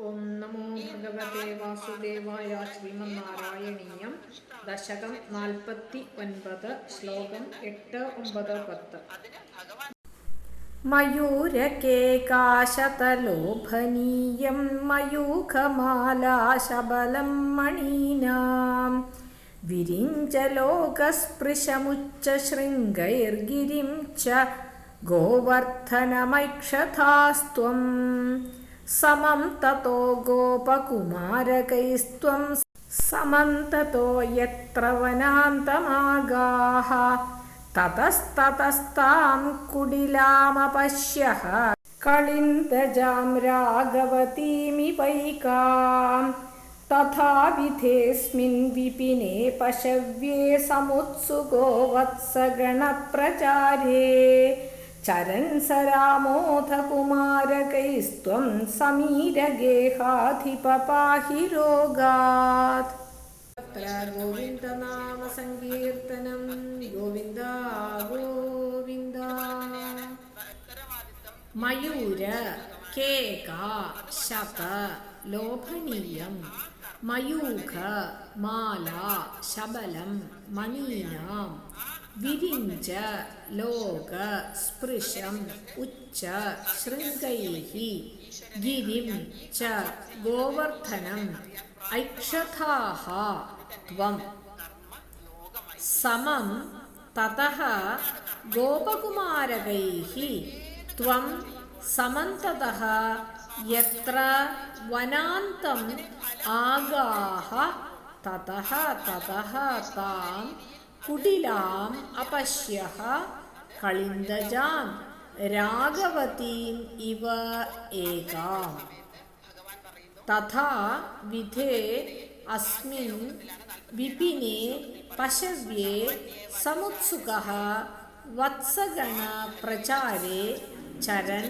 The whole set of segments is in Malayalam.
ഓം നമോ ഭഗവതേ വാസുദേവായ ശ്രീമന്നാരായണീയം. ദശകം നാൽപ്പത്തി ഒൻപത് ശ്ലോകം എട്ട് ഒമ്പത് പത്ത്. മയൂരകേകാശതലോഭനീയം മയൂഖമാലാശബലം മണീനാം. വിരിഞ്ചലോകസ്പൃശമുച്ചശൃംഗൈർഗിരിം ച ഗോവർദ്ധനമൈക്ഷതാസ്ത്വം समं ततो गोपकुमारकैस्त्वं समन्ततो यत्र वनान्तमागाः ततस्ततस्तां कुडिलामपश्यः कलिन्दजां राघवतीमिवैकां तथाविधेऽस्मिन् विपिने पशव्ये समुत्सुको वत्सगणप्रचारे ചരൻ സരാമോധകുമാരകൈസ്ത്വം സമീരഗേഹാധിപ പാഹി രോഗാത്. ഗോവിന്ദനാമ സങ്കീർത്തനം ഗോവിന്ദ ഗോവിന്ദ. മയൂര കേക ശത ലോഭനീയം മയൂഖ മാല ശബലം മണീനാം विरिञ्च लोक स्पृशम् उच्च शृङ्गैः गिरिं च गोवर्धनम् ऐक्षथाः त्वं समं ततः गोपकुमारकैः त्वं समन्ततः यत्र वनान्तम् आगाः ततः ततः तां കുടിലാം അപശ്യ കളിന്തജാം രാഘവതീം ഇവ ഏകാം. തഥാ വിധേ അസ്മിൻ വിപിനെ പശവ്യേ സമുത്സുകഃ വത്സഗണ പ്രചാരേ ചരൻ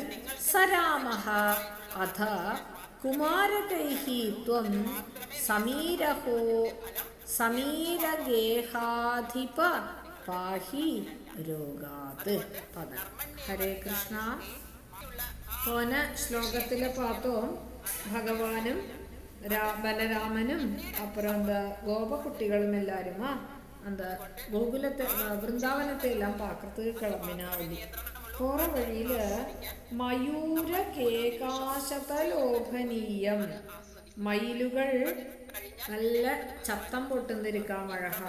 സരാമഃ അഥ കുമാരകൈഃ ത്വം സമീരഹോ സമീരഗേഹാധിപ പാഹി രോഗാത് പദ ഹരേ കൃഷ്ണ പോന ശ്ലോകത്തിലെ പാത്തവും ഭഗവാനും ബലരാമനും അപ്പുറം എന്താ ഗോപക്കുട്ടികളും എല്ലാരുമാ அந்த கோகுலத்தை பிருந்தாவனத்தை எல்லாம் பார்க்கறதுக்கு கிளம்பினாவளி போற வழியில மயூர കേകാശതലോഭനീയം മയിലുകൾ നല്ല ചത്തം പൊട്ടുന്നിരിക്കാം അഴഹ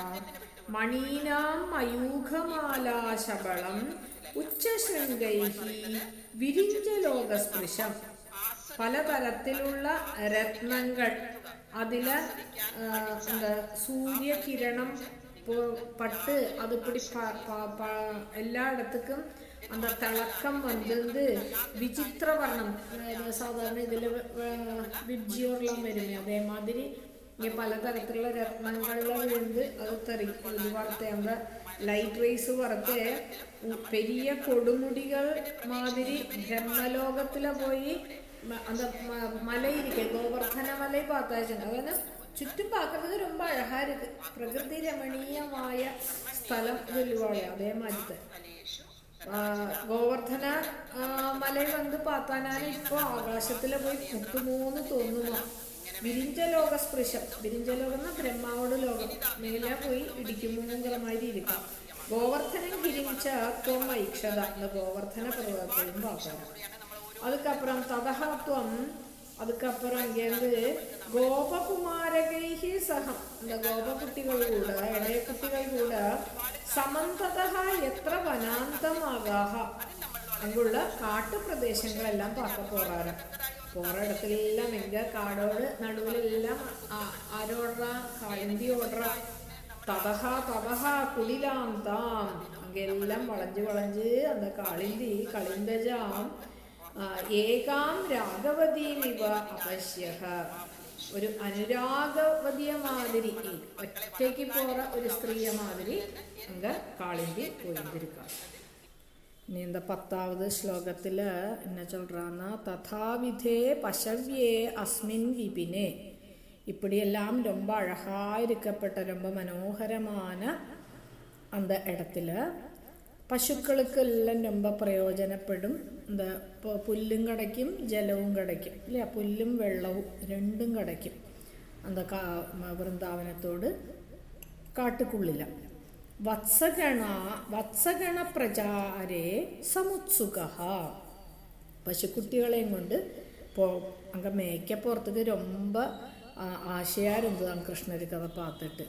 മണീനാം മയൂഖമാലാശബളം ഉച്ചശൃംഗൈഹി വിരിഞ്ചലോകസ്പൃശം പലതരത്തിലുള്ള രത്നങ്ങൾ അതില് എന്താ സൂര്യകിരണം പട്ട് അതിപ്പടി എല്ലായിടത്തുക്കും அந்த திளக்கம் வந்து விசித்திர வர்ணம் சாதாரண இதில் விப்ஜியோர்லாம் வருமே அதே மாதிரி ഇനി പലതരത്തിലുള്ള രത്നങ്ങളുണ്ട് അത് തെറിയും വറുത്ത്. നമ്മുടെ ലൈറ്റ് റൈസ് വറുത്ത്. പെരിയ കൊടുമുടികൾ മാതിരി ബ്രഹ്മലോകത്തിലെ പോയി അത് മലയിരിക്കും ഗോവർദ്ധന മല பார்த்தாச்சு அதாவது ചുറ്റും പാക്കുന്നത് രൊമ്പ അഴഹാ പ്രകൃതി രമണീയമായ സ്ഥലം വെല്ലുവാളി അതേമാതിരി ഗോവർദ്ധന മല വന്ന് പാത്താനാണ് ഇപ്പൊ ആകാശത്തിലെ പോയി മുപ്പത്തിമൂന്ന് തോന്നുന്നു. വിരിഞ്ചലോകസ്പൃശം. വിരിഞ്ചലോകം എന്ന ബ്രഹ്മാവോട് ലോകം. മേല പോയി ഇടിക്കുമ്പോഴങ്കരമായി ഇരിക്കാം. ഗോവർദ്ധനം ഗിരിച്ച ത്വം ഐക്ഷത എന്ന ഗോവർദ്ധന പർവതത്തെയും പാപ്പാണ് അതുക്കപ്പുറം തഥഹത്വം അതുക്കപ്പുറം എന്ത്? ഗോപകുമാരകൈഹി സഹം. இந்த ഗോപകുട്ടികൾ കൂടെ இளைய കുട്ടികൾ കൂടെ? சமந்ததா എത്ര വനാന്തമാകാഹ? അങ്ങുള്ള കാട്ടുപ്രദേശങ്ങളെല്ലാം പാക്ക പോകാറ് പോറടത്തിലെല്ലാം എന്റെ കാടോട് നടുവിലെല്ലാം ആരോടാ കാളിന്തി ഓടറ. തതഹ തതഹ കുലിലാം താം. അങ്ങെല്ലാം വളഞ്ച് വളഞ്ച് അന്ന് കാളിന്തി കളിന്തജാം. ഏകാം രാഗവതീമിവ അവശ്യ ഒരു അനുരാഗവതിയ മാതിരി ഒറ്റയ്ക്ക് പോറ ഒരു സ്ത്രീയ മാതിരി അങ്ങ് കാളിന്തി പോയിരിക്കാം இனி இந்த பத்தாவது ஸ்லோகத்தில் என்ன சொல்கிறான்னா ததாவிதே பசவ்யே அஸ்மின் விபினே இப்படியெல்லாம் ரொம்ப அழகாக இருக்கப்பட்ட ரொம்ப மனோகரமான அந்த இடத்துல പശുക്കൾക്കെല്ലാം ரொம்ப പ്രയോജനപ്പെടും എന്താ ഇപ്പോൾ പുല്ലും കിടയ്ക്കും ജലവും കിടയ്ക്കും ഇല്ല പുല്ലും വെള്ളവും രണ്ടും കിടയ്ക്കും എന്താ കാ വൃന്ദാവനത്തോട് കാട്ടുക്കുള്ളില വത്സഗണ വത്സഗണപ്രചാരെ സമുത്സുക പശുക്കുട്ടികളെയും കൊണ്ട് പോ അങ്ങ് മേക്കപ്പുറത്തേക്ക് രൊമ്പ ആശയാരുന്നതാണ് കൃഷ്ണര് കഥ പാത്തിട്ട്.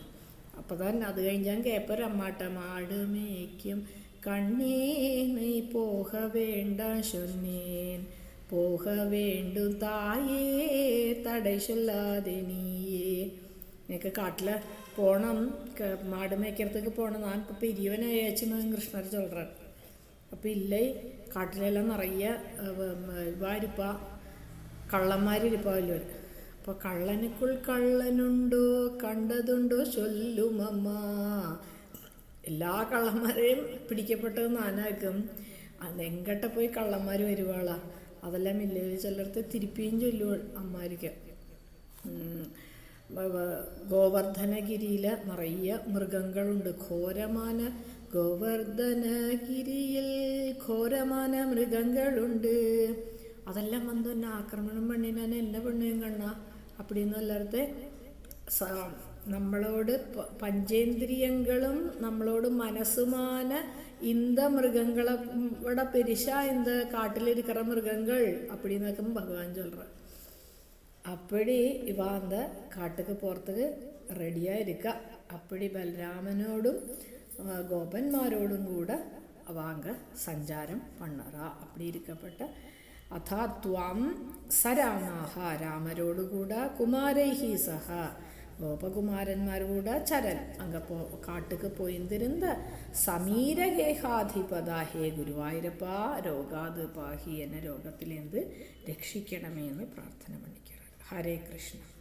അപ്പോൾ തന്നെ അത് കഴിഞ്ഞാൽ കേപ്പർ മാട് മേക്കും മേയ്ക്കും. കണ്ണേ നീ പോക വേണ്ട ശൊന്നേൻ പോക വേണ്ടു തായേ തടശല്ലാതെ നീ എനിക്ക് കാട്ടിൽ പോകണം മാട് മേയ്ക്കറത്തേക്ക് പോകണം ഞാൻ ഇപ്പോൾ പെരിയവനായി അയച്ചെന്ന് കൃഷ്ണർ ചൊല്ലാൻ അപ്പം ഇല്ലേ കാട്ടിലെല്ലാം നിറയ വാരിപ്പ കള്ളന്മാരിരിപ്പാവല്ലോ അപ്പോൾ കള്ളനുക്കുൾ കള്ളനുണ്ടോ കണ്ടതുണ്ടോ ചൊല്ലുമമ്മ എല്ലാ കള്ളന്മാരെയും പിടിക്കപ്പെട്ടത് നാനാക്കും അതെങ്കട്ട പോയി കള്ളന്മാർ വരുവാളാ. അതെല്ലാം ഇല്ലേ ചിലർത്ത് തിരിപ്പിയും ചൊല്ലുവൾ അമ്മാരിക്കും. ഗോവർദ്ധനഗിരിയിൽ നിറയെ മൃഗങ്ങളുണ്ട്. ഘോരമാന ഗോവർദ്ധനഗിരിയിൽ ഘോരമാന മൃഗങ്ങളുണ്ട്. അതെല്ലാം വന്ന് തന്നെ ആക്രമണം പണിനാണ് എന്നെ പെണ്ണും കണ്ണ. അപ്പടിന്ന് അല്ലാതെ നമ്മളോട് പഞ്ചേന്ദ്രിയങ്ങളും നമ്മളോട് മനസ്സുമാന ഇന്ത മൃഗങ്ങളെ ഇവിടെ പെരിശ ഇന്ത കാട്ടിലിരിക്കുന്ന മൃഗങ്ങൾ. അപ്പടിന്നൊക്കെ ഭഗവാൻ ചൊല്ലുക അപ്പോഴേ ഇവാന്ത കാട്ടുക്ക് പുറത്തേക്ക് റെഡിയായിരിക്ക. അപ്പടി ബലരാമനോടും ഗോപന്മാരോടും കൂടെ അവാങ്ക സഞ്ചാരം പണ്ണറ. അപ്പടി ഇരിക്കപ്പെട്ട അഥാ ത്വം സരാമാഹ രാമരോടുകൂടെ കുമാരൈഹി സഹ ഗോപകുമാരന്മാരോട് ചരൻ അങ്ങ പോ കാട്ടുക്ക് പോയിന്തിരുന്ന് സമീരഗേഹാധിപത ഹേ ഗുരുവായൂരപ്പ രോഗാത് പാഹി എന്ന രോഗത്തിലെന്ത് രക്ഷിക്കണമേ എന്ന് പ്രാർത്ഥന പണിക്കുക ഹരേ കൃഷ്ണ.